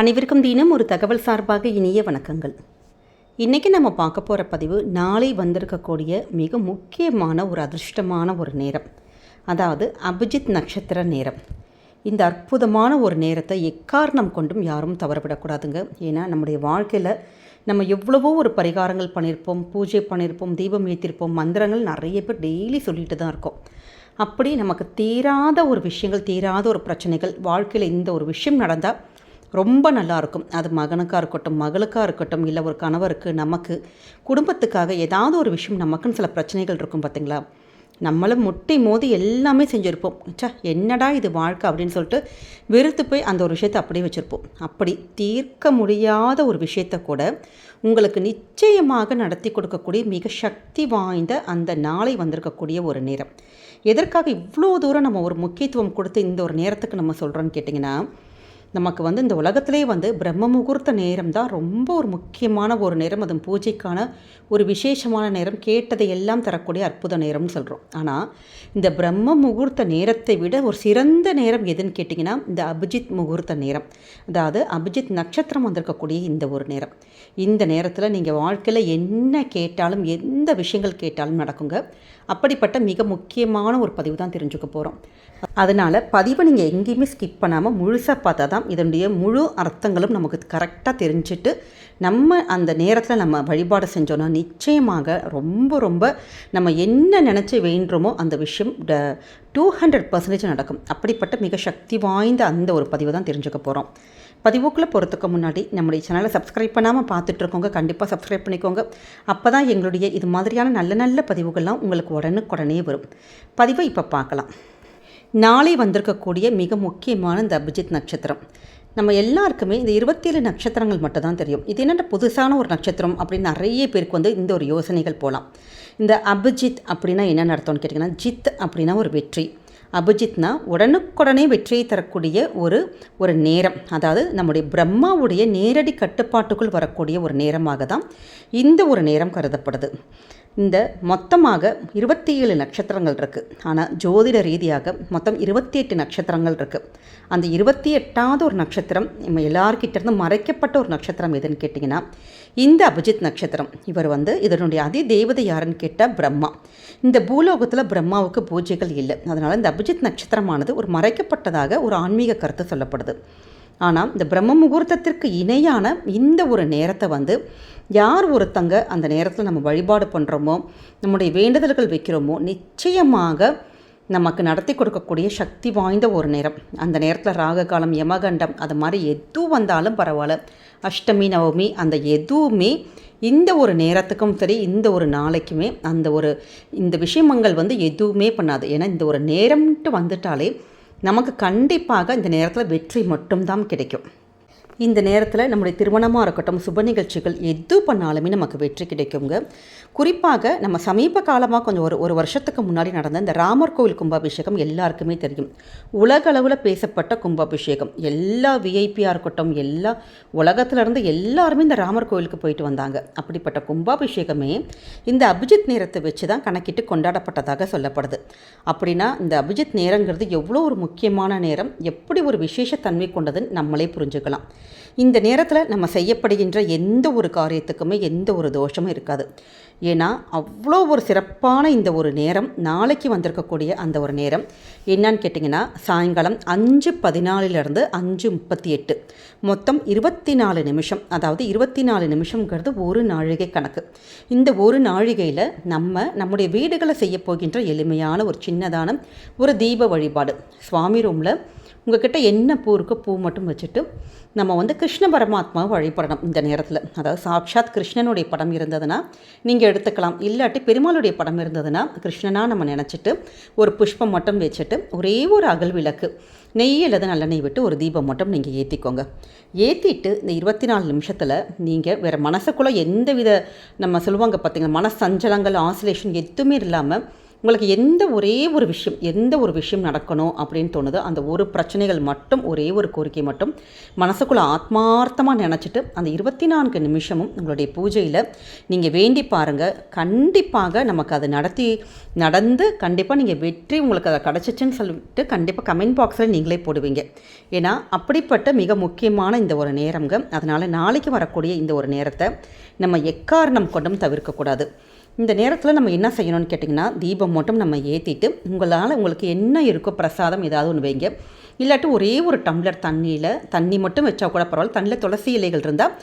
அனைவருக்கும் தினம் ஒரு தகவல் சார்பாக இனிய வணக்கங்கள். இன்றைக்கி நம்ம பார்க்க போகிற பதிவு நாளை வந்திருக்கக்கூடிய மிக முக்கியமான ஒரு அதிர்ஷ்டமான ஒரு நேரம். அதாவது அபிஜித் நட்சத்திர நேரம். இந்த அற்புதமான ஒரு நேரத்தை எக்காரணம் கொண்டும் யாரும் தவறவிடக்கூடாதுங்க. ஏன்னா நம்முடைய வாழ்க்கையில் நம்ம எவ்வளவோ ஒரு பரிகாரங்கள் பண்ணியிருப்போம் பூஜை பண்ணியிருப்போம் தீபம் ஏற்றிருப்போம் மந்திரங்கள் நிறைய பேர் டெய்லி சொல்லிட்டு தான் இருக்கோம். அப்படி நமக்கு தீராத ஒரு விஷயங்கள் தீராத ஒரு பிரச்சனைகள் வாழ்க்கையில் இந்த ஒரு விஷயம் நடந்தால் ரொம்ப நல்லா இருக்கும் அது மகனுக்காக இருக்கட்டும் மகளுக்காக இருக்கட்டும் இல்லை ஒரு கணவருக்கு நமக்கு குடும்பத்துக்காக ஏதாவது ஒரு விஷயம் நமக்குன்னு சில பிரச்சனைகள் இருக்கும் பார்த்தீங்களா நம்மளும் முட்டி மோதி எல்லாமே செஞ்சுருப்போம். சா என்னடா இது வாழ்க்கை அப்படின்னு சொல்லிட்டு வெறுத்து போய் அந்த ஒரு விஷயத்தை அப்படியே வச்சுருப்போம். அப்படி தீர்க்க முடியாத ஒரு விஷயத்தை கூட உங்களுக்கு நிச்சயமாக நடத்தி கொடுக்கக்கூடிய மிக சக்தி வாய்ந்த அந்த நாளை வந்திருக்கக்கூடிய ஒரு நேரம். எதற்காக இவ்வளோ தூரம் நம்ம ஒரு முக்கியத்துவம் கொடுத்து இந்த ஒரு நேரத்துக்கு நம்ம சொல்கிறோன்னு கேட்டிங்கன்னா நமக்கு வந்து இந்த உலகத்திலே வந்து பிரம்ம முகூர்த்த நேரம் தான் ரொம்ப ஒரு முக்கியமான ஒரு நேரம். அது பூஜைக்கான ஒரு விசேஷமான நேரம். கேட்டதை எல்லாம் தரக்கூடிய அற்புத நேரம்னு சொல்கிறோம் ஆனால் இந்த பிரம்ம முகூர்த்த நேரத்தை விட ஒரு சிறந்த நேரம் எதுன்னு கேட்டிங்கன்னா இந்த அபிஜித் முகூர்த்த நேரம். அதாவது அபிஜித் நட்சத்திரம் வந்திருக்கக்கூடிய இந்த ஒரு நேரம். இந்த நேரத்தில் நீங்கள் வாழ்க்கையில் என்ன கேட்டாலும் எந்த விஷயங்கள் கேட்டாலும் நடக்குங்க. அப்படிப்பட்ட மிக முக்கியமான ஒரு பதிவு தான் தெரிஞ்சுக்க போகிறோம் அதனால் பதிவை நீங்கள் எங்கேயுமே ஸ்கிப் பண்ணாமல் முழுசாக பார்த்தா தான் இதனுடைய முழு அர்த்தங்களும் நமக்கு கரெக்டாக தெரிஞ்சுட்டு நம்ம அந்த நேரத்தில் நம்ம வழிபாடு செஞ்சோன்னா நிச்சயமாக ரொம்ப ரொம்ப நம்ம என்ன நினச்சி வேண்டுமோ அந்த விஷயம் டூ ஹண்ட்ரட் பர்சன்டேஜ் நடக்கும். அப்படிப்பட்ட மிக சக்தி வாய்ந்த அந்த ஒரு பதிவை தான் தெரிஞ்சுக்க போகிறோம் பதிவுக்குள்ளே போகிறதுக்கு முன்னாடி நம்முடைய சேனலை சப்ஸ்கிரைப் பண்ணாமல் பார்த்துட்ருக்கோங்க கண்டிப்பாக சப்ஸ்கிரைப் பண்ணிக்கோங்க. அப்போ தான் எங்களுடைய இது மாதிரியான நல்ல நல்ல பதிவுகள்லாம் உங்களுக்கு உடனுக்குடனே வரும். பதிவை இப்போ பார்க்கலாம். நாளை வந்திருக்கக்கூடிய மிக முக்கியமான இந்த அபிஜித் நட்சத்திரம். நம்ம எல்லாருக்குமே இந்த இருபத்தேழு நட்சத்திரங்கள் மட்டும் தான் தெரியும். இது என்னென்ன புதுசான ஒரு நட்சத்திரம் அப்படின்னு நிறைய பேருக்கு வந்து இந்த ஒரு யோசனைகள் போகலாம் இந்த அபிஜித் அப்படின்னா என்ன நடத்தோம்னு கேட்டிங்கன்னா ஜித் அப்படின்னா ஒரு வெற்றி. அபிஜித்னா உடனுக்குடனே வெற்றியை தரக்கூடிய ஒரு ஒரு நேரம். அதாவது நம்முடைய பிரம்மாவுடைய நேரடி கட்டுப்பாட்டுக்குள் வரக்கூடிய ஒரு நேரமாக தான் இந்த ஒரு நேரம் கருதப்படுது. இந்த மொத்தமாக இருபத்தி ஏழு நட்சத்திரங்கள் இருக்குது ஆனால் ஜோதிட ரீதியாக மொத்தம் இருபத்தி எட்டு நட்சத்திரங்கள் இருக்குது அந்த இருபத்தி எட்டாவது ஒரு நட்சத்திரம் நம்ம எல்லார்கிட்டேருந்து மறைக்கப்பட்ட ஒரு நட்சத்திரம் எதுன்னு கேட்டிங்கன்னா இந்த அபிஜித் நட்சத்திரம். இவர் வந்து இதனுடைய அதி தேவதை யாருன்னு கேட்டால் பிரம்மா. இந்த பூலோகத்தில் பிரம்மாவுக்கு பூஜைகள் இல்லை. அதனால் இந்த அபிஜித் நட்சத்திரமானது ஒரு மறைக்கப்பட்டதாக ஒரு ஆன்மீக கருத்து சொல்லப்படுது. ஆனால் இந்த பிரம்ம முகூர்த்தத்திற்கு இணையான இந்த ஒரு நேரத்தை வந்து யார் ஒருத்தங்க அந்த நேரத்தில் நம்ம வழிபாடு பண்ணுறோமோ நம்முடைய வேண்டுதல்கள் வைக்கிறோமோ நிச்சயமாக நமக்கு நடத்தி கொடுக்கக்கூடிய சக்தி வாய்ந்த ஒரு நேரம். அந்த நேரத்தில் ராககாலம் யமகண்டம் அது மாதிரி எது வந்தாலும் பரவாயில்ல. அஷ்டமி நவமி அந்த எதுவுமே இந்த ஒரு நேரத்துக்கும் சரி இந்த ஒரு நாளைக்குமே அந்த ஒரு இந்த விஷயங்கள் வந்து எதுவுமே பண்ணாது. ஏன்னா இந்த ஒரு நேரம்ட்டு வந்துட்டாலே நமக்கு கண்டிப்பாக இந்த நேரத்தில் வெற்றி மட்டும்தான் கிடைக்கும். இந்த நேரத்தில் நம்முடைய திருமணமாக இருக்கட்டும் சுப நிகழ்ச்சிகள் எது பண்ணாலுமே நமக்கு வெற்றி கிடைக்குங்க. குறிப்பாக நம்ம சமீப காலமாக கொஞ்சம் ஒரு ஒரு வருஷத்துக்கு முன்னாடி நடந்த இந்த ராமர் கோவில் கும்பாபிஷேகம் எல்லாருக்குமே தெரியும். உலகளவில் பேசப்பட்ட கும்பாபிஷேகம். எல்லா விஐபியாக இருக்கட்டும் எல்லா உலகத்திலிருந்து எல்லாருமே இந்த ராமர் கோவிலுக்கு போயிட்டு வந்தாங்க. அப்படிப்பட்ட கும்பாபிஷேகமே இந்த அபிஜித் நேரத்தை வச்சு தான் கணக்கிட்டு கொண்டாடப்பட்டதாக சொல்லப்படுது. அப்படின்னா இந்த அபிஜித் நேரங்கிறது எவ்வளோ ஒரு முக்கியமான நேரம் எப்படி ஒரு விசேஷத்தன்மை கொண்டதுன்னு நம்மளே புரிஞ்சுக்கலாம். இந்த நேரத்தில் நம்ம செய்யப்படுகின்ற எந்த ஒரு காரியத்துக்குமே எந்த ஒரு தோஷமும் இருக்காது. ஏன்னா அவ்வளோ ஒரு சிறப்பான இந்த ஒரு நேரம் நாளைக்கு வந்திருக்கக்கூடிய அந்த ஒரு நேரம் என்னன்னு கேட்டிங்கன்னா சாயங்காலம் அஞ்சு பதினாலிலிருந்து அஞ்சு முப்பத்தி எட்டு மொத்தம் இருபத்தி நாலு நிமிஷம் அதாவது இருபத்தி நாலு நிமிஷங்கிறது ஒரு நாழிகை கணக்கு. இந்த ஒரு நாழிகையில் நம்ம நம்முடைய வீடுகளை செய்ய போகின்ற எளிமையான ஒரு சின்னதான ஒரு தீப வழிபாடு. சுவாமி ரூமில் உங்ககிட்ட என்ன பூ இருக்கோ பூ மட்டும் வச்சுட்டு நம்ம வந்து கிருஷ்ண பரமாத்மாவை வழிபடணும் இந்த நேரத்தில். அதாவது சாட்சாத் கிருஷ்ணனுடைய படம் இருந்ததுன்னா நீங்கள் எடுத்துக்கலாம். இல்லாட்டி பெருமாளுடைய படம் இருந்ததுன்னா கிருஷ்ணனாக நம்ம நினச்சிட்டு ஒரு புஷ்பம் மட்டும் வச்சுட்டு ஒரே ஒரு அகல் விளக்கு நெய் அல்லது நல்லெண்ணெய் விட்டு ஒரு தீபம் மட்டும் நீங்கள் ஏற்றிக்கோங்க ஏற்றிட்டு இந்த இருபத்தி நாலு நிமிஷத்தில் நீங்கள் வேறு மனசுக்குள்ளே எந்த வித நம்ம சொல்லுவாங்க பார்த்தீங்கன்னா மனசஞ்சலங்கள் ஆசிலேஷன் எதுவுமே இல்லாமல் உங்களுக்கு எந்த ஒரே ஒரு விஷயம் எந்த ஒரு விஷயம் நடக்கணும் அப்படின்னு தோணுதோ அந்த ஒரு பிரச்சனைகள் மட்டும் ஒரே ஒரு கோரிக்கை மட்டும் மனசுக்குள்ளே ஆத்மார்த்தமாக நினச்சிட்டு அந்த இருபத்தி நான்கு நிமிஷமும் உங்களுடைய பூஜையில் நீங்கள் வேண்டி பாருங்கள் கண்டிப்பாக நமக்கு அது நடத்தி நடந்து கண்டிப்பாக நீங்கள் வெற்றி உங்களுக்கு அதை கிடச்சிச்சின்னு சொல்லிட்டு கண்டிப்பாக கமெண்ட் பாக்ஸில் நீங்களே போடுவீங்க. ஏன்னா அப்படிப்பட்ட மிக முக்கியமான இந்த ஒரு நேரங்க அதனால் நாளைக்கு வரக்கூடிய இந்த ஒரு நேரத்தை நம்ம எக்காரணம் கொண்டும் தவிர்க்கக்கூடாது. இந்த நேரத்தில் நம்ம என்ன செய்யணும்னு கேட்டிங்கன்னா தீபம் மட்டும் நம்ம ஏற்றிட்டு உங்களால் உங்களுக்கு என்ன இருக்கோ பிரசாதம் ஏதாவது ஒன்று வைங்க. இல்லாட்டி ஒரே ஒரு டம்ளர் தண்ணியில் தண்ணி மட்டும் வச்சா கூட பரவாயில்ல. தண்ணியில் துளசி இலைகள் இருந்தால்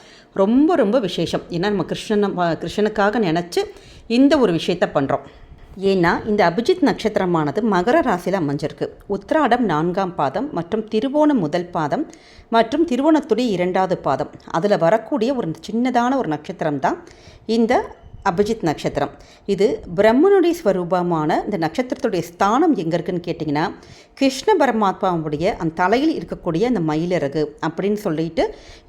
ரொம்ப ரொம்ப விசேஷம். ஏன்னா நம்ம கிருஷ்ணன் கிருஷ்ணனுக்காக நினச்சி இந்த ஒரு விஷயத்த பண்ணுறோம் ஏன்னா இந்த அபிஜித் நட்சத்திரமானது மகர ராசியில் அமைஞ்சிருக்கு. உத்திராடம் நான்காம் பாதம் மற்றும் திருவோணம் முதல் பாதம் மற்றும் திருவோணத்துடைய இரண்டாவது பாதம். அதில் வரக்கூடிய ஒரு சின்னதான ஒரு நட்சத்திரம் தான் இந்த அபிஜித் நட்சத்திரம். இது பிரம்மனுடைய ஸ்வரூபமான இந்த நட்சத்திரத்துடைய ஸ்தானம் எங்கே இருக்குன்னு கேட்டிங்கன்னா கிருஷ்ண பரமாத்மாவுடைய அந்த தலையில் இருக்கக்கூடிய அந்த மயிலிறகு அப்படின்னு சொல்லிட்டு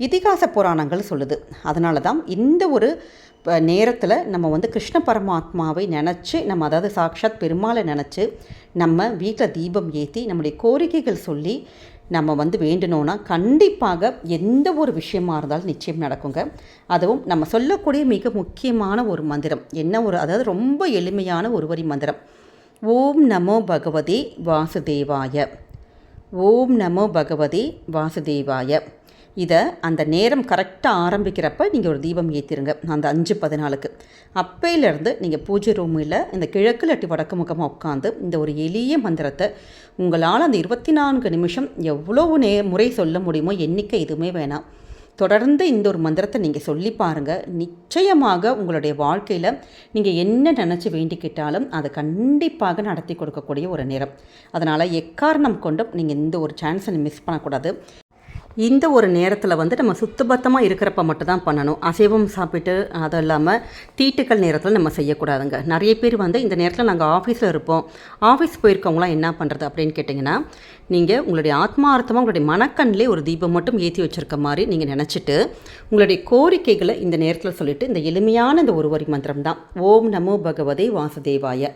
இதிகாச புராணங்கள் சொல்லுது. அதனால தான் இந்த ஒரு நேரத்தில் நம்ம வந்து கிருஷ்ண பரமாத்மாவை நினச்சி நம்ம அதாவது சாக்ஷாத் பெருமாளை நினச்சி நம்ம வீட்டில் தீபம் ஏற்றி நம்முடைய கோரிக்கைகள் சொல்லி நம்ம வந்து வேண்டணும்னா கண்டிப்பாக எந்த ஒரு விஷயமா இருந்தாலும் நிச்சயம் நடக்குங்க. அதுவும் நம்ம சொல்லக்கூடிய மிக முக்கியமான ஒரு மந்திரம். என்ன ஒரு அதாவது ரொம்ப எளிமையான ஒரு வரி மந்திரம். ஓம் நமோ பகவதி வாசுதேவாய. ஓம் நமோ பகவதி வாசுதேவாய. இதை அந்த நேரம் கரெக்டாக ஆரம்பிக்கிறப்ப நீங்கள் ஒரு தீபம் ஏற்றிருங்க அந்த அஞ்சு பதினாலுக்கு. அப்பையிலேருந்து நீங்கள் பூஜை ரூமில் இந்த கிழக்கு இல்லாட்டி வடக்கு முகமாக உட்காந்து இந்த ஒரு எளிய மந்திரத்தை உங்களால் அந்த இருபத்தி நான்கு நிமிஷம் எவ்வளோ நே முறை சொல்ல முடியுமோ எண்ணிக்கை எதுவுமே வேணாம். தொடர்ந்து இந்த ஒரு மந்திரத்தை நீங்கள் சொல்லி பாருங்கள் நிச்சயமாக உங்களுடைய வாழ்க்கையில் நீங்கள் என்ன நினச்சி வேண்டிக்கிட்டாலும் அதை கண்டிப்பாக நடத்தி கொடுக்கக்கூடிய ஒரு நேரம் அதனால் எக்காரணம் கொண்டும் நீங்கள் இந்த ஒரு சான்ஸை மிஸ் பண்ணக்கூடாது. இந்த ஒரு நேரத்தில் வந்து நம்ம சுத்தபத்தமாக இருக்கிறப்ப மட்டும் தான் பண்ணணும். அசைவம் சாப்பிட்டு அதுவும் இல்லாமல் தீட்டுக்கள் நேரத்தில் நம்ம செய்யக்கூடாதுங்க. நிறைய பேர் வந்து இந்த நேரத்தில் நாங்கள் ஆஃபீஸில் இருப்போம். ஆஃபீஸ் போயிருக்கவங்களாம் என்ன பண்ணுறது அப்படின்னு கேட்டிங்கன்னா நீங்கள் உங்களுடைய ஆத்மார்த்தமாக உங்களுடைய மனக்கண்ணிலே ஒரு தீபம் மட்டும் ஏற்றி வச்சுருக்க மாதிரி நீங்கள் நினச்சிட்டு உங்களுடைய கோரிக்கைகளை இந்த நேரத்தில் சொல்லிவிட்டு இந்த எளிமையான இந்த ஒரு வரி மந்திரம் தான். ஓம் நமோ பகவதே வாசுதேவாய.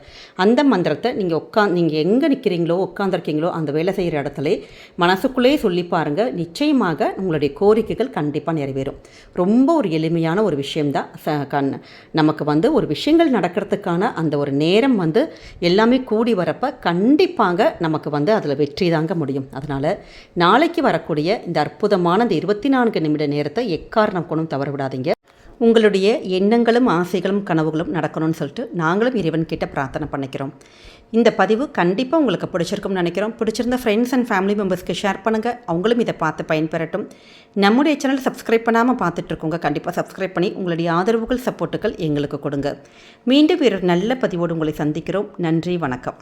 அந்த மந்திரத்தை நீங்கள் உட்கா நீங்கள் எங்கே நிற்கிறீங்களோ உட்காந்துருக்கீங்களோ அந்த வேலை செய்கிற இடத்துல மனசுக்குள்ளேயே சொல்லி பாருங்கள் நிச்சயம் நிச்சயமாக உங்களுடைய கோரிக்கைகள் கண்டிப்பாக நிறைவேறும். ரொம்ப ஒரு எளிமையான ஒரு விஷயம்தான் கண். நமக்கு வந்து ஒரு விஷயங்கள் நடக்கிறதுக்கான அந்த ஒரு நேரம் வந்து எல்லாமே கூடி வரப்போ கண்டிப்பாக நமக்கு வந்து அதில் வெற்றி தாங்க முடியும். அதனால் நாளைக்கு வரக்கூடிய இந்த அற்புதமான இந்த இருபத்தி நான்கு நிமிட நேரத்தை எக்காரணம் கொண்டும் தவற விடாதீங்க உங்களுடைய எண்ணங்களும் ஆசைகளும் கனவுகளும் நடக்கணும்னு சொல்லிட்டு நாங்களும் இறைவன் கிட்ட பிரார்த்தனை பண்ணிக்கிறோம். இந்த பதிவு கண்டிப்பாக உங்களுக்கு பிடிச்சிருக்கும்னு நினைக்கிறோம். பிடிச்சிருந்த ஃப்ரெண்ட்ஸ் அண்ட் ஃபேமிலி மெம்பர்ஸ்க்கு ஷேர் பண்ணுங்கள் அவங்களும் இதை பார்த்து பயன்பெறட்டும். நம்முடைய சேனல் சப்ஸ்கிரைப் பண்ணாமல் பார்த்துட்ருக்கோங்க கண்டிப்பாக சப்ஸ்கிரைப் பண்ணி உங்களுடைய ஆதரவுகள் சப்போர்ட்டுகள் எங்களுக்கு கொடுங்க. மீண்டும் ஒரு நல்ல பதிவோடு உங்களை சந்திக்கிறோம். நன்றி வணக்கம்.